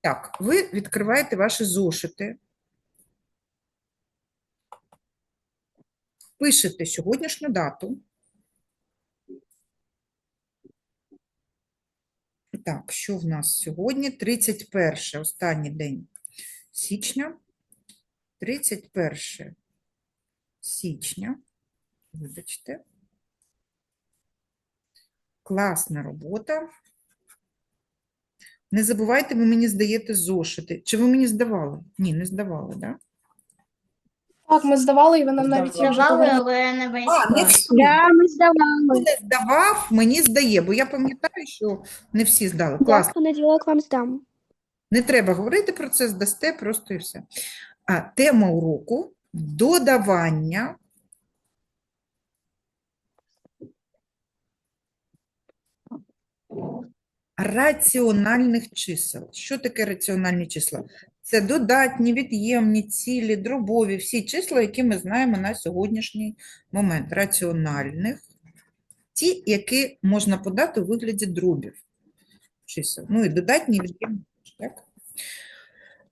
Так, ви відкриваєте ваші зошити. Пишете сьогоднішню дату. Так, що в нас сьогодні? 31 останній день січня. 31 січня. Вибачте. Класна робота. Не забувайте, ви мені здаєте зошити. Чи ви мені здавали? Ні, не здавали, так? Да? Так, ми здавали, і ви нам навіть Здавали, але не весь А, не всі. Да, ми Хто здавали. не здавав, мені здає, бо я пам'ятаю, що не всі здали. Я Класно. в понеділок вам здам. Не треба говорити про це, здасте просто і все. А тема уроку додавання раціональних чисел. Що таке раціональні числа? Це додатні, від'ємні, цілі, дробові, всі числа, які ми знаємо на сьогоднішній момент. Раціональних, ті, які можна подати у вигляді дробів чисел. Ну і додатні, від'ємні.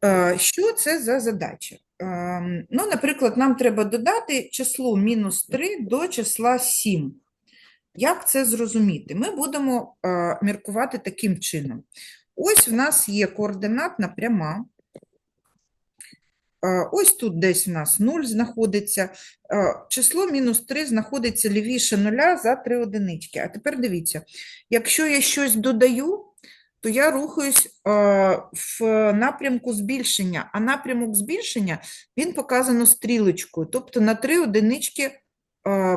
Е, Що це за задача? Ем, Ну, наприклад, нам треба додати число мінус 3 до числа 7. Як це зрозуміти? Ми будемо е, міркувати таким чином. Ось в нас є координатна пряма. Е, Ось тут десь в нас 0 знаходиться. Е, Число мінус 3 знаходиться лівіше нуля за 3 одинички. А тепер дивіться, якщо я щось додаю, то я рухаюсь е, в напрямку збільшення, а напрямок збільшення він показано стрілочкою, тобто на 3 одинички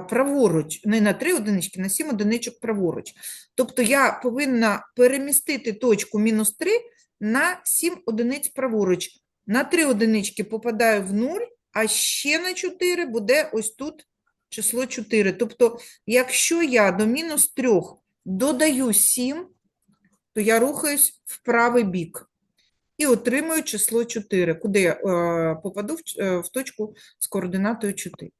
праворуч, не на 3 одинички, на 7 одиничок праворуч. Тобто я повинна перемістити точку мінус 3 на 7 одиниць праворуч. На 3 одинички попадаю в 0, а ще на 4 буде ось тут число 4. Тобто, якщо я до мінус 3 додаю 7, то я рухаюсь в правий бік і отримую число 4, куди я е, попаду е, в точку з координатою 4.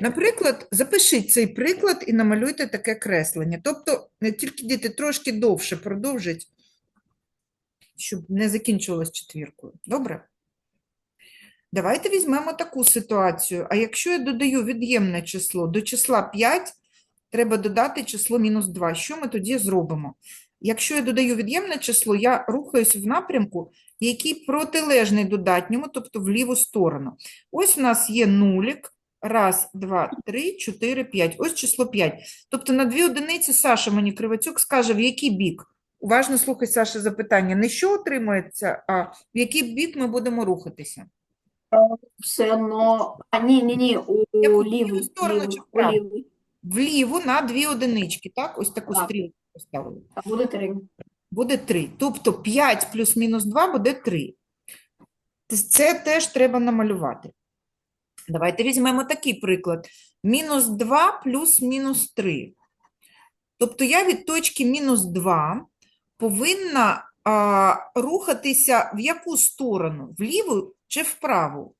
Наприклад, запишіть цей приклад і намалюйте таке креслення. Тобто, не тільки діти трошки довше продовжать, щоб не закінчувалось четвіркою. Добре? Давайте візьмемо таку ситуацію. А якщо я додаю від'ємне число до числа 5, треба додати число мінус 2. Що ми тоді зробимо? Якщо я додаю від'ємне число, я рухаюсь в напрямку, який протилежний додатньому, тобто в ліву сторону. Ось у нас є нулік. Раз, два, три, чотири, п'ять. Ось число 5. Тобто на дві одиниці Саша мені Кривацюк скаже, в який бік. Уважно слухай, Саша, запитання. Не що отримується, а в який бік ми будемо рухатися. Все одно. А, ні, ні, ні, у Яку лівий, сторону чи вправо? Вліву на дві одинички, так? Ось таку Так. стрілку поставили. А буде три. Буде 3. Тобто 5 плюс мінус 2 буде 3. Це теж треба намалювати. Давайте візьмемо такий приклад. Мінус 2 плюс мінус 3. Тобто я від точки мінус 2 повинна а, рухатися в яку сторону? Вліву чи вправу?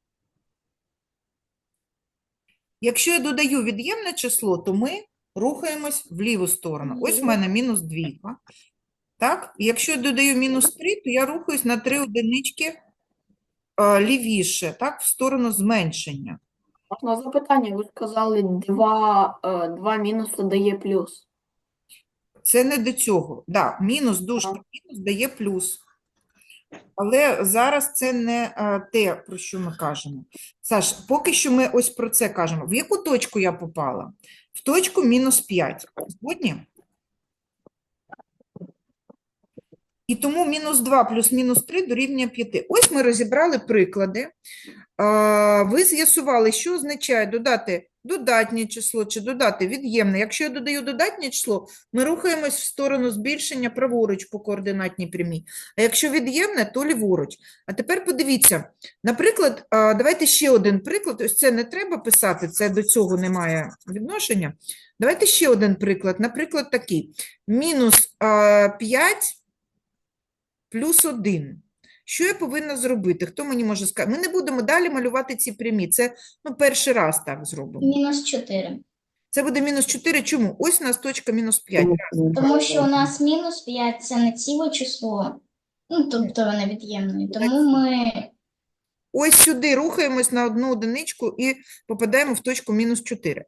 Якщо я додаю від'ємне число, то ми рухаємось в ліву сторону. Ось в мене мінус 2. Так? Якщо я додаю мінус 3, то я рухаюсь на 3 одинички е, лівіше, так? В сторону зменшення. Можна запитання, ви сказали, два, е, два мінуси дає плюс. Це не до цього. Да, мінус дужка мінус дає плюс. Але зараз це не е, те, про що ми кажемо. Саш, поки що ми ось про це кажемо. В яку точку я попала? В точку мінус 5. Згодні? І тому мінус 2 плюс мінус 3 дорівнює 5. Ось ми розібрали приклади. Ви з'ясували, що означає додати додатнє число чи додати від'ємне. Якщо я додаю додатнє число, ми рухаємось в сторону збільшення праворуч по координатній прямій. А якщо від'ємне, то ліворуч. А тепер подивіться, наприклад, давайте ще один приклад. Ось це не треба писати, це до цього не має відношення. Давайте ще один приклад. Наприклад, такий. Мінус 5 плюс 1. Що я повинна зробити? Хто мені може сказати? Ми не будемо далі малювати ці прямі. Це ну, перший раз так зробимо. Мінус 4. Це буде мінус 4. Чому? Ось у нас точка мінус 5. Тому що у нас мінус 5 це не ціле число. Ну, тобто вони від'ємні. Тому ми Ось сюди рухаємось на одну одиничку і попадаємо в точку мінус 4.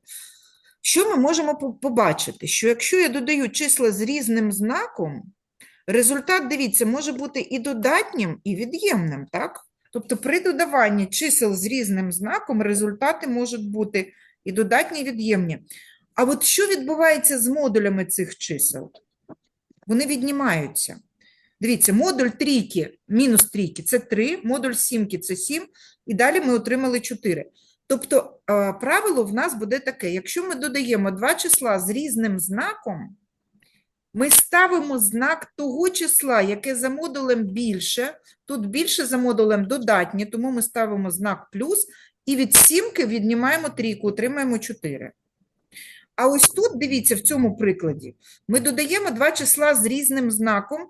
Що ми можемо побачити? Що якщо я додаю числа з різним знаком, результат, дивіться, може бути і додатнім, і від'ємним, так? Тобто при додаванні чисел з різним знаком результати можуть бути і додатні, і від'ємні. А от що відбувається з модулями цих чисел? Вони віднімаються. Дивіться, модуль трійки, мінус трійки – це 3, модуль сімки – це 7, і далі ми отримали 4. Тобто е, правило в нас буде таке, якщо ми додаємо два числа з різним знаком, ми ставимо знак того числа, яке за модулем більше, тут більше за модулем додатнє, тому ми ставимо знак плюс, і від сімки віднімаємо трійку, отримаємо 4. А ось тут, дивіться, в цьому прикладі, ми додаємо два числа з різним знаком,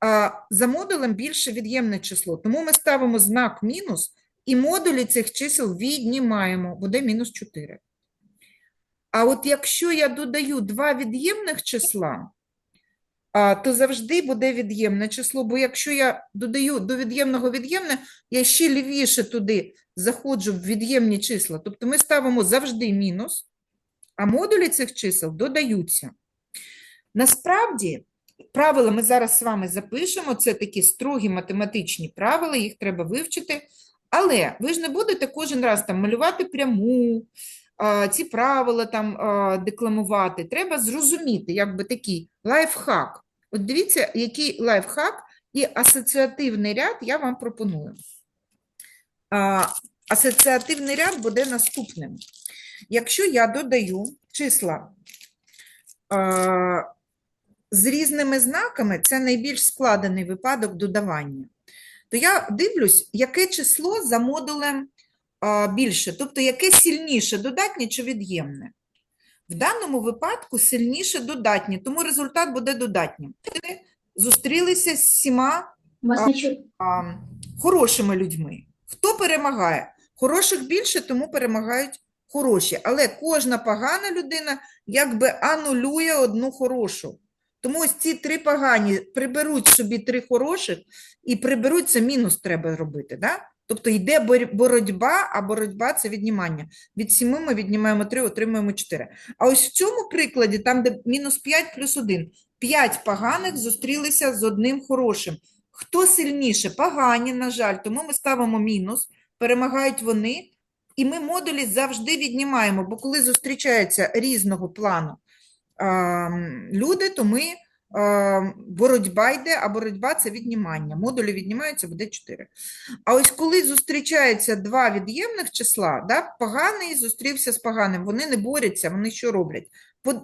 а за модулем більше від'ємне число. Тому ми ставимо знак мінус, і модулі цих чисел віднімаємо, буде мінус 4. А от якщо я додаю два від'ємних числа, то завжди буде від'ємне число, бо якщо я додаю до від'ємного від'ємне, я ще лівіше туди заходжу в від'ємні числа. Тобто ми ставимо завжди мінус, а модулі цих чисел додаються. Насправді, правила ми зараз з вами запишемо, це такі строгі математичні правила, їх треба вивчити. Але ви ж не будете кожен раз там малювати пряму, ці правила там декламувати. Треба зрозуміти, якби такий лайфхак. От дивіться, який лайфхак і асоціативний ряд я вам пропоную. Асоціативний ряд буде наступним. Якщо я додаю числа з різними знаками, це найбільш складений випадок додавання, то я дивлюсь, яке число за модулем більше, тобто яке сильніше, додатнє чи від'ємне. В даному випадку сильніше додатнє, тому результат буде додатнім. Ми зустрілися з всіма А, а, хорошими людьми. Хто перемагає? Хороших більше, тому перемагають хороші. Але кожна погана людина якби анулює одну хорошу. Тому ось ці три погані приберуть собі три хороших і приберуть це мінус треба робити. Да? Тобто йде боротьба, а боротьба це віднімання. Від 7 ми віднімаємо 3, отримуємо 4. А ось в цьому прикладі, там, де мінус 5 плюс 1, 5 поганих зустрілися з одним хорошим. Хто сильніше? Погані, на жаль, тому ми ставимо мінус, перемагають вони, і ми модулі завжди віднімаємо, бо коли зустрічаються різного плану а, люди, то ми боротьба йде, а боротьба це віднімання. Модулі віднімаються, буде 4. А ось коли зустрічаються два від'ємних числа, да, поганий зустрівся з поганим, вони не борються, вони що роблять?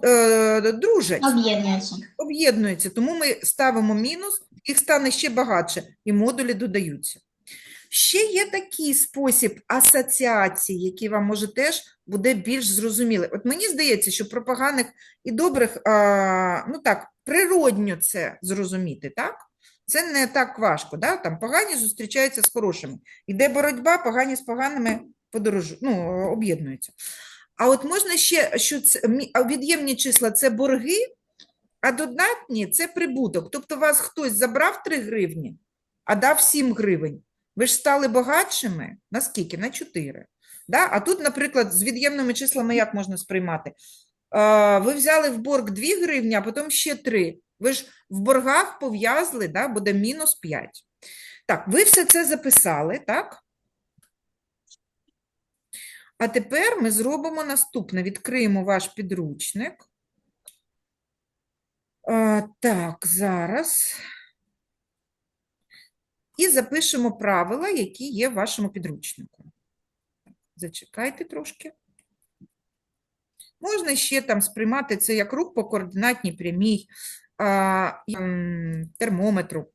Е, Дружать Об'єднуються. об'єднуються, тому ми ставимо мінус, їх стане ще багатше, і модулі додаються. Ще є такий спосіб асоціації, який вам може теж буде більш зрозумілий. От мені здається, що про поганих і добрих, а, ну так, природньо це зрозуміти, так? Це не так важко, да? Там погані зустрічаються з хорошими. Іде боротьба, погані з поганими подорожу, ну, об'єднуються. А от можна ще, що це від'ємні числа це борги, а додатні це прибуток. Тобто вас хтось забрав 3 гривні, а дав 7 гривень. Ви ж стали багатшими на скільки? На 4. Да? А тут, наприклад, з від'ємними числами як можна сприймати? Ви взяли в борг 2 гривні, а потім ще 3. Ви ж в боргах пов'язли, да? буде мінус 5. Так, ви все це записали, так? А тепер ми зробимо наступне. Відкриємо ваш підручник. Так, зараз. І запишемо правила, які є в вашому підручнику. Зачекайте трошки. Можна ще там сприймати це як рух по координатній прямій, а, термометру.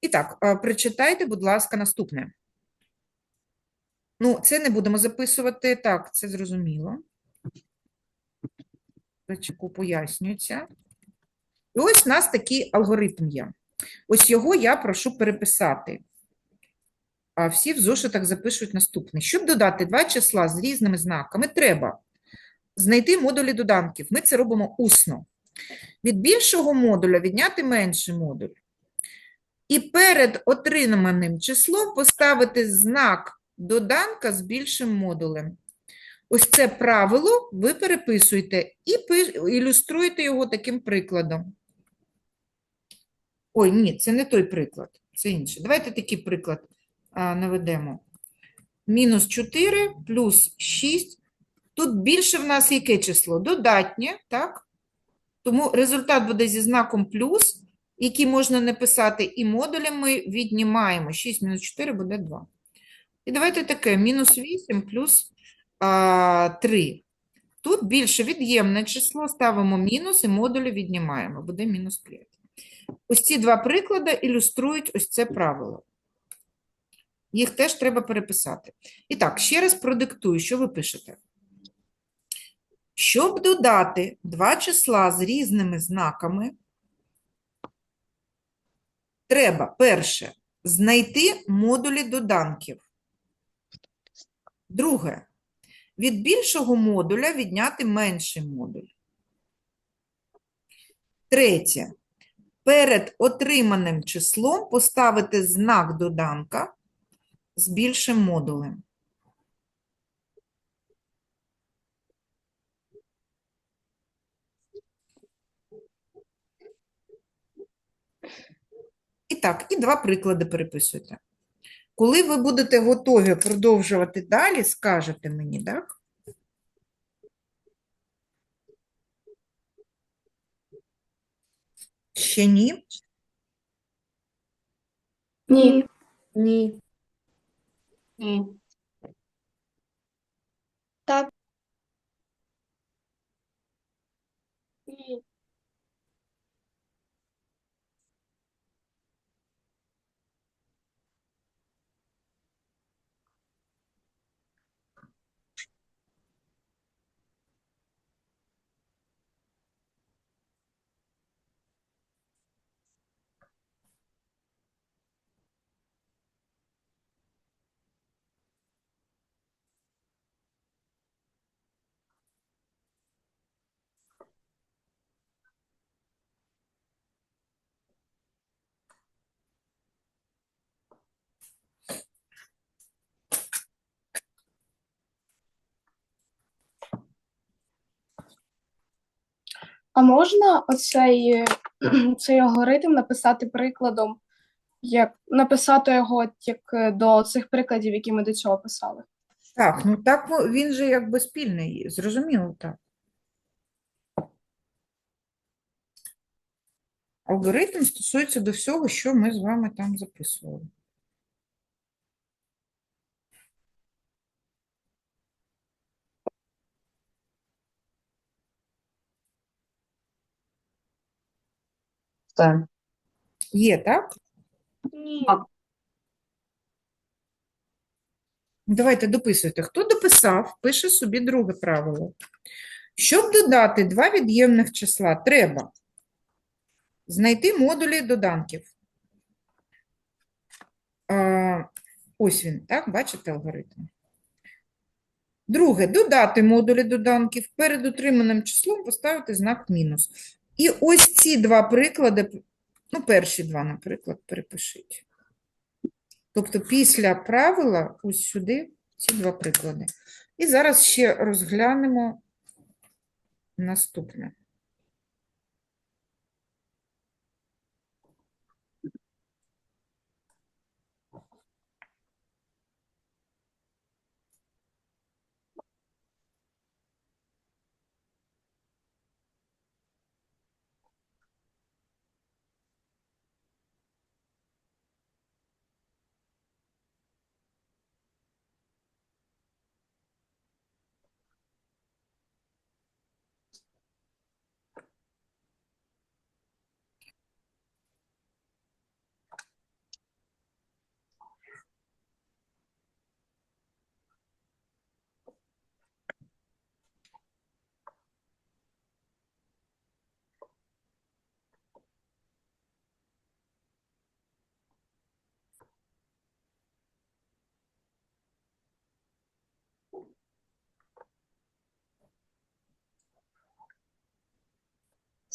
І так, прочитайте, будь ласка, наступне. Ну, це не будемо записувати. Так, це зрозуміло. Зачеку пояснюється. І ось у нас такий алгоритм є. Ось його я прошу переписати. А всі в зошитах запишуть наступне. Щоб додати два числа з різними знаками, треба знайти модулі доданків. Ми це робимо усно. Від більшого модуля відняти менший модуль. і перед отриманим числом поставити знак доданка з більшим модулем. Ось це правило ви переписуєте і ілюструєте його таким прикладом. Ой, ні, це не той приклад, це інший. Давайте такий приклад а, наведемо. Мінус 4 плюс 6. Тут більше в нас яке число? Додатнє, так? Тому результат буде зі знаком плюс, який можна написати, і модулем ми віднімаємо. 6 мінус 4 буде 2. І давайте таке, мінус 8 плюс а, 3. Тут більше від'ємне число, ставимо мінус і модулі віднімаємо, буде мінус 5. Ось ці два приклади ілюструють ось це правило. Їх теж треба переписати. І так, ще раз продиктую, що ви пишете. Щоб додати два числа з різними знаками, треба перше знайти модулі доданків. Друге, від більшого модуля відняти менший модуль. Третє, перед отриманим числом поставити знак доданка з більшим модулем. І так, і два приклади переписуйте. Коли ви будете готові продовжувати далі, скажете мені, так? Ще ні? Ні. Ні. Ні. Так. Ні. А можна оцей цей алгоритм написати прикладом, як написати його як е, до цих прикладів, які ми до цього писали? Так, ну так він же якби спільний, зрозуміло так. Алгоритм стосується до всього, що ми з вами там записували. Все. Є, так? Ні. Так. Давайте дописуйте. Хто дописав, пише собі друге правило. Щоб додати два від'ємних числа, треба знайти модулі доданків. Ось він, так, бачите алгоритм. Друге, додати модулі доданків, перед отриманим числом поставити знак мінус. І ось ці два приклади, ну, перші два, наприклад, перепишіть. Тобто після правила ось сюди ці два приклади. І зараз ще розглянемо наступне.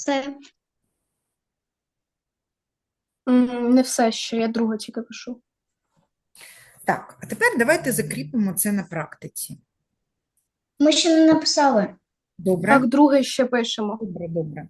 Все. Не все ще, я друге тільки пишу. Так, а тепер давайте закріпимо це на практиці. Ми ще не написали. Добре? Так, друге ще пишемо. Добре, добре.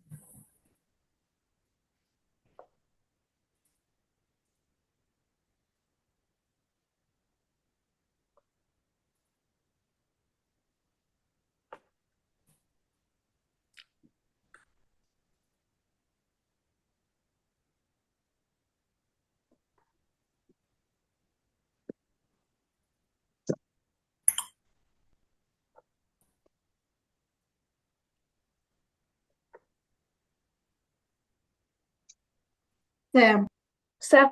Це Все.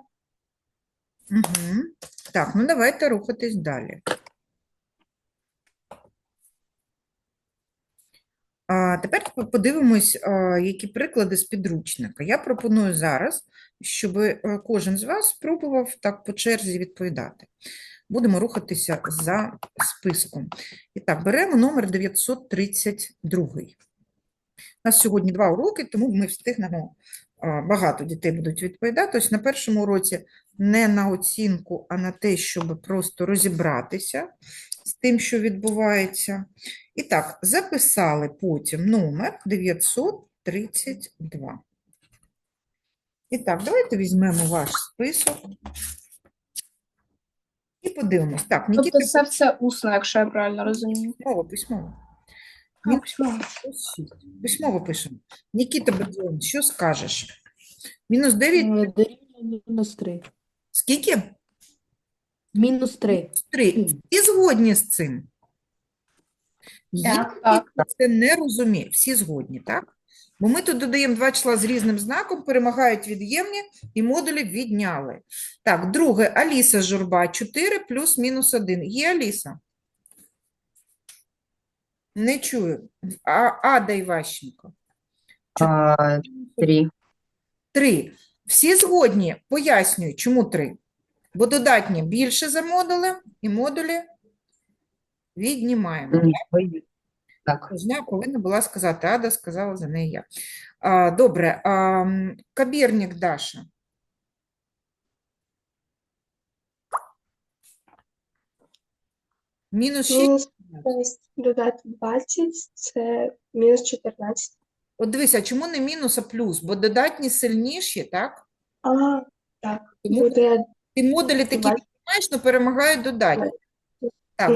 Угу. Так, ну давайте рухатись далі. А тепер подивимось, які приклади з підручника. Я пропоную зараз, щоб е, кожен з вас спробував так по черзі відповідати. Будемо рухатися за списком. І так, беремо номер 932. У нас сьогодні два уроки, тому ми встигнемо, багато дітей будуть відповідати. Ось на першому уроці не на оцінку, а на те, щоб просто розібратися з тим, що відбувається. І так, записали потім номер 932. І так, давайте візьмемо ваш список і подивимось. Так, Нікіта, Тобто це все усно, якщо я правильно розумію. письмово, письмово. Ні. письмово. Пишемо. Нікіта Бадіон, що скажеш? Мінус 9, Е, мінус 3. скільки? Мінус 3. 3. І згодні з цим? Так. Так. Це не розуміє. Всі згодні, так? Бо ми тут додаємо два числа з різним знаком, перемагають від'ємні і модулі відняли. Так, друге, Аліса Журба, 4 плюс мінус 1. Є Аліса? Не чую. А, Ада Іващенко. А, три. 3. Всі згодні? Пояснюю, чому 3. Бо додатні більше за модули, і модулі віднімаємо. Так. Я повинна була сказати, Ада сказала за неї я. А, добре, а, Кабірник Даша. Мінус 6. Мінус 6 додати 20 це мінус 14. От дивися, а чому не мінус, а плюс? Бо додатні сильніші, так? А, так, Тому буде ти модулі такі віднімаєш, але перемагають додатні. Так,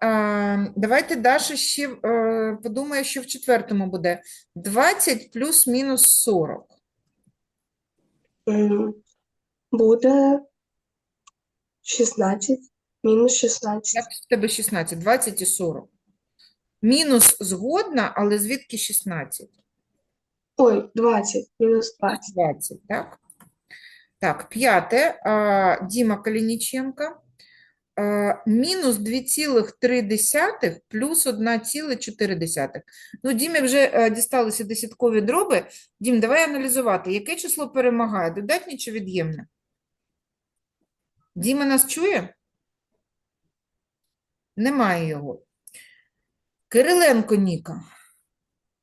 а, давайте Даша ще е, подумає, що в четвертому буде. 20 плюс мінус 40. м, буде 16, мінус 16. Як в тебе 16? 20 і 40. Мінус згодна, але звідки 16? Ой, 20, мінус 20. 20, так? Так, п'яте. а, Діма Калініченко. А, Мінус 2,3 плюс 1,4. Ну, Дімі вже е, дісталися десяткові дроби. Дім, давай аналізувати. Яке число перемагає? Додатнє чи від'ємне? Діма нас чує? Немає його. Кириленко Ніка.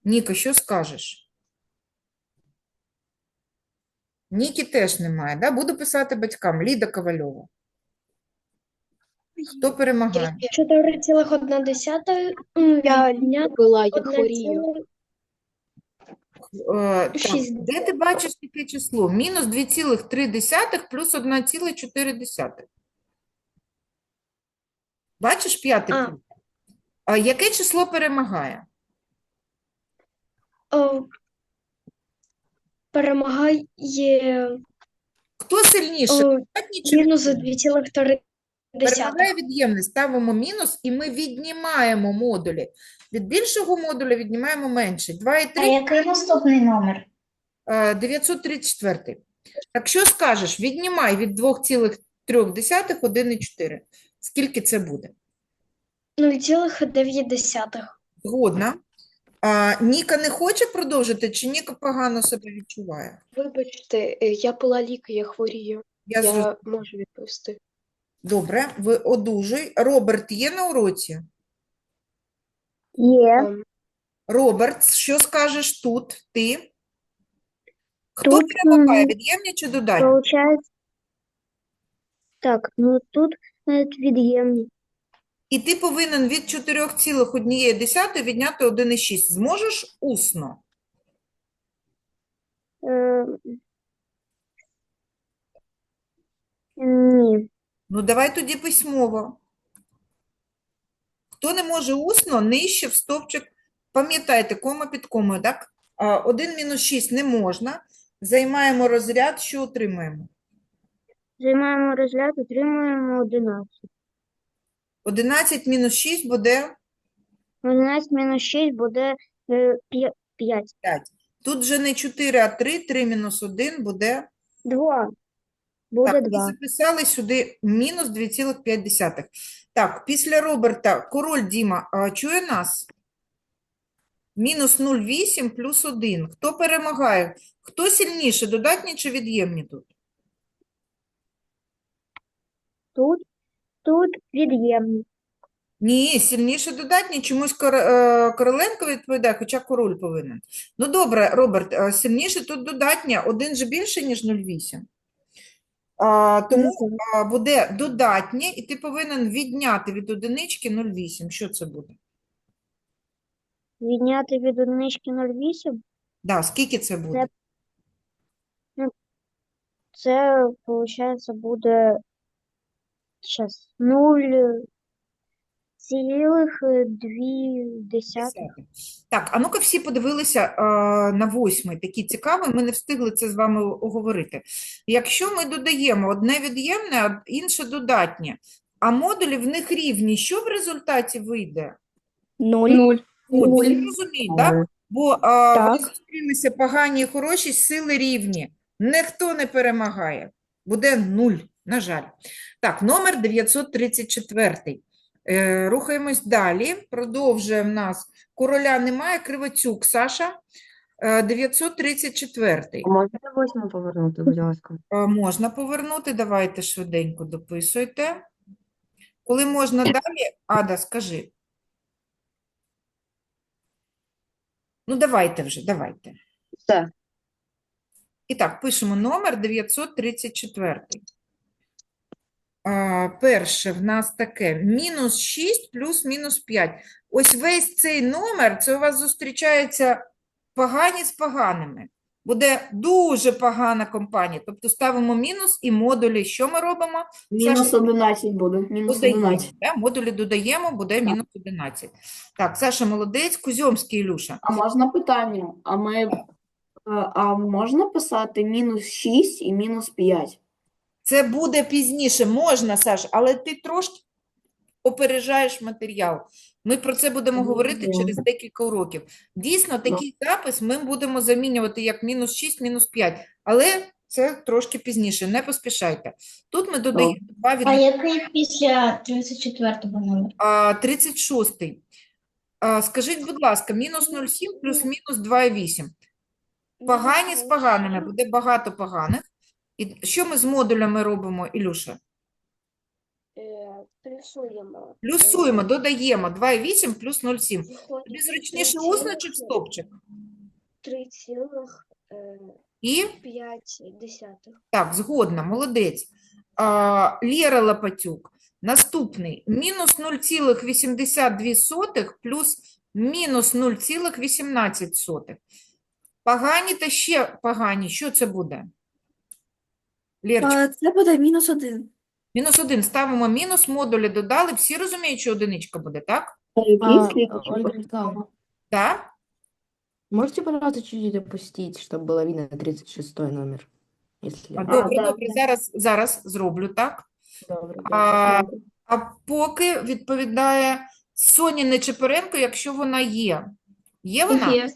Ніка, що скажеш? Ніки теж немає, да? Буду писати батькам. Ліда Ковальова. Хто перемагає? 4,1 Я дня була, я хворію. Е, так, де ти бачиш яке число? Мінус 2,3 плюс 1,4. Бачиш п'ятий А. пункт? А яке число перемагає? О, перемагає Хто сильніше? о, Додатній чи мінус від'ємний? 2,3. Перемагає від'ємний, ставимо мінус і ми віднімаємо модулі. Від більшого модуля віднімаємо менший. 2 і А 3 який наступний номер? Е, 934. Так що скажеш? Віднімай від 2,3 1,4. Скільки це буде? 0,9. Згодна. А, Ніка не хоче продовжити, чи Ніка погано себе відчуває? Вибачте, е, я була ліка, я хворію. Я зрозуміла. Я можу відповісти. Добре, ви одужуй. Роберт є на уроці? Є. Ем, Роберт, що скажеш тут? Ти? Хто Тут, перемагає, м, від'ємні чи додатні? Получається. Так, ну тут від'ємні. І ти повинен від 4,1 відняти 1,6. Зможеш усно? Е, ні. Ну, давай тоді письмово. Хто не може усно, нижче в стовпчик. Пам'ятайте, кома під комою, так? 1 мінус 6 не можна. Займаємо розряд, що отримаємо? Займаємо розгляд, отримуємо 11. 11 мінус 6 буде 11 мінус 6 буде е, 5. 5. Тут вже не 4, а 3. 3 мінус 1 буде 2. Буде Так, і 2. записали сюди мінус 2,5. Так, після Роберта король Діма а, чує нас? Мінус 0,8 плюс 1. Хто перемагає? Хто сильніше, додатні чи від'ємні тут? Тут, тут від'ємні. Ні, сильніше додатні. Чомусь Кор- е, Короленко відповідає, хоча король повинен. Ну добре, Роберт, е, сильніше тут додатня. Один же більше, ніж 0,8. А, тому а, буде додатнє, і ти повинен відняти від одинички 0,8. Що це буде? Відняти від одинички 0,8. Да, скільки це буде? Це, виходить, буде щас, 0 цілих е, дві десятих. Так, а ну-ка всі подивилися е, на восьмий, такий цікавий, ми не встигли це з вами оговорити. Якщо ми додаємо одне від'ємне, а інше додатнє, а модулі в них рівні, що в результаті вийде? Нуль. 0. От, всі розуміють, так? Е, Бо а, Так. ви зустрілися погані і хороші, сили рівні. Ніхто не перемагає. Буде нуль, на жаль. Так, номер 934. Е, рухаємось далі. Продовжує в нас. Короля немає, Кривоцюк, Саша. Е, 934. а Можете восьму повернути, будь ласка? Е, Можна повернути, давайте швиденько дописуйте. Коли можна далі, Ада, скажи. Ну, давайте вже, давайте. Все. І так, пишемо номер 934. Перше в нас таке мінус 6 плюс мінус 5. Ось весь цей номер, це у вас зустрічається погані з поганими. Буде дуже погана компанія. Тобто ставимо мінус і модулі. Що ми робимо? Мінус 11 буде. Мінус 11. Да? Модулі додаємо, буде мінус 11. Так, Саша молодець, Кузьомський Ілюша. А можна питання? А ми е, а можна писати мінус 6 і мінус 5? Це буде пізніше, можна, Саш, але ти трошки опережаєш матеріал. Ми про це будемо говорити через декілька уроків. Дійсно, такий запис ми будемо замінювати як мінус 6, мінус 5, але це трошки пізніше, не поспішайте. Тут ми додаємо два А який після 34-го номер? А, 36. А, скажіть, будь ласка, мінус 0,7 плюс мінус 2,8. Погані з поганими, буде багато поганих. І що ми з модулями робимо, Ілюша? Плюсуємо. Плюсуємо, додаємо 2,8 плюс 0,7. Тобі зручніше усно чи в стопчик? 3 цілих І так, згодна, молодець. А, Лєра Лопатюк. Наступний. Мінус 0,82 плюс мінус 0,18. Погані та ще погані. Що це буде? Лєрчик, Це буде мінус один. мінус 1. Ставимо мінус, модулі додали. Всі розуміють, що одиничка буде, так? А, Ольга Николаевна, Так? можете, пожалуйста, чуть-чуть опустить, чтобы было видно 36 номер? Если... А, Добре, так, добре, зараз, зараз зроблю так. Добре, добре. А, а поки відповідає Соня Нечепоренко, якщо вона є. Є вона? Є.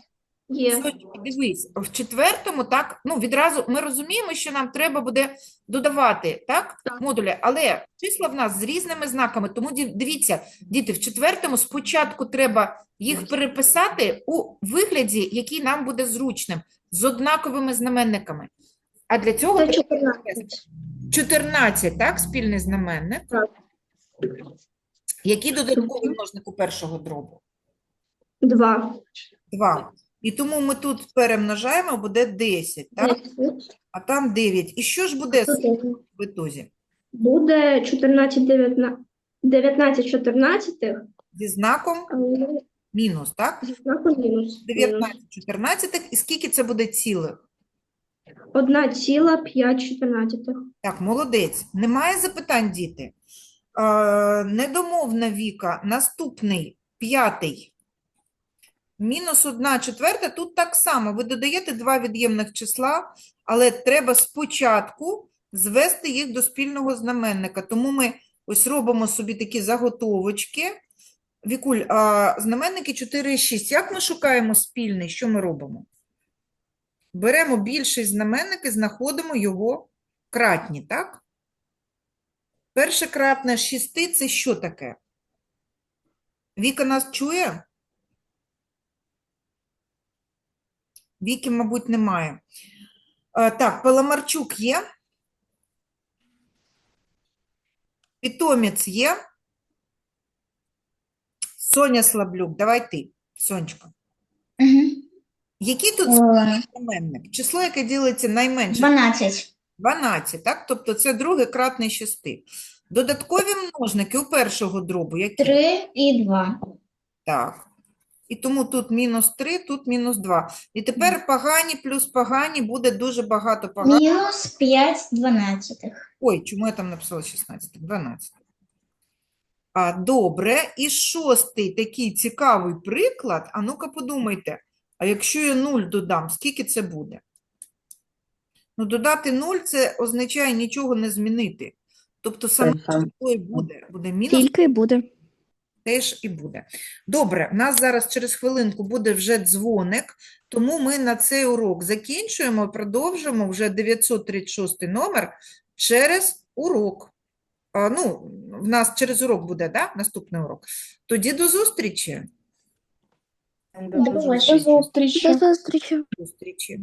Є. Сонечка, дивись, в четвертому, так, ну, відразу ми розуміємо, що нам треба буде додавати, так, модулі, але числа в нас з різними знаками, тому дивіться, діти, в четвертому спочатку треба їх переписати у вигляді, який нам буде зручним, з однаковими знаменниками. А для цього Це 14. 14, так, спільний знаменник. Так. Який додатковий множник у першого дробу? Два. Два. І тому ми тут перемножаємо, буде 10, так? А там 9. І що ж буде в ітозі? Буде 14, 19, 19 14 Зі знаком мінус, так? зі знаком мінус. 19 14. І скільки це буде цілих? 1,5 14. Так, молодець. Немає запитань, діти? Е, недомовна Віка. Наступний, п'ятий. Мінус 1 четверта. Тут так само. Ви додаєте два від'ємних числа, але треба спочатку звести їх до спільного знаменника. Тому ми ось робимо собі такі заготовочки. Вікуль, а знаменники 4 і 6. Як ми шукаємо спільний? Що ми робимо? Беремо більший знаменник і знаходимо його кратні, так? Перше кратне 6 – це що таке? Віка нас чує? Віки, мабуть, немає. Так, Паламарчук є? Питомець є? Соня Слаблюк, давай ти, Сонечко. Мгм. Який тут знаменник? Число, яке ділиться найменше 12. 12, так? Тобто це друге кратне 6. Додаткові множники у першого дробу які? 3 і 2. Так. І тому тут мінус 3, тут мінус 2. І тепер погані плюс погані буде дуже багато поганих. Мінус 5 дванадцятих. Ой, чому я там написала 16? 12. А, добре. І шостий такий цікавий приклад. А ну-ка подумайте, а якщо я 0 додам, скільки це буде? Ну, додати 0 – це означає нічого не змінити. Тобто саме буде. Буде мінус Тільки буде. Теж і буде. Добре, у нас зараз через хвилинку буде вже дзвоник, тому ми на цей урок закінчуємо і продовжимо вже 936 номер через урок. А, ну, в нас через урок буде, да? Наступний урок. Тоді до зустрічі. До зустрічі. До зустрічі. До зустрічі. Зустрічі.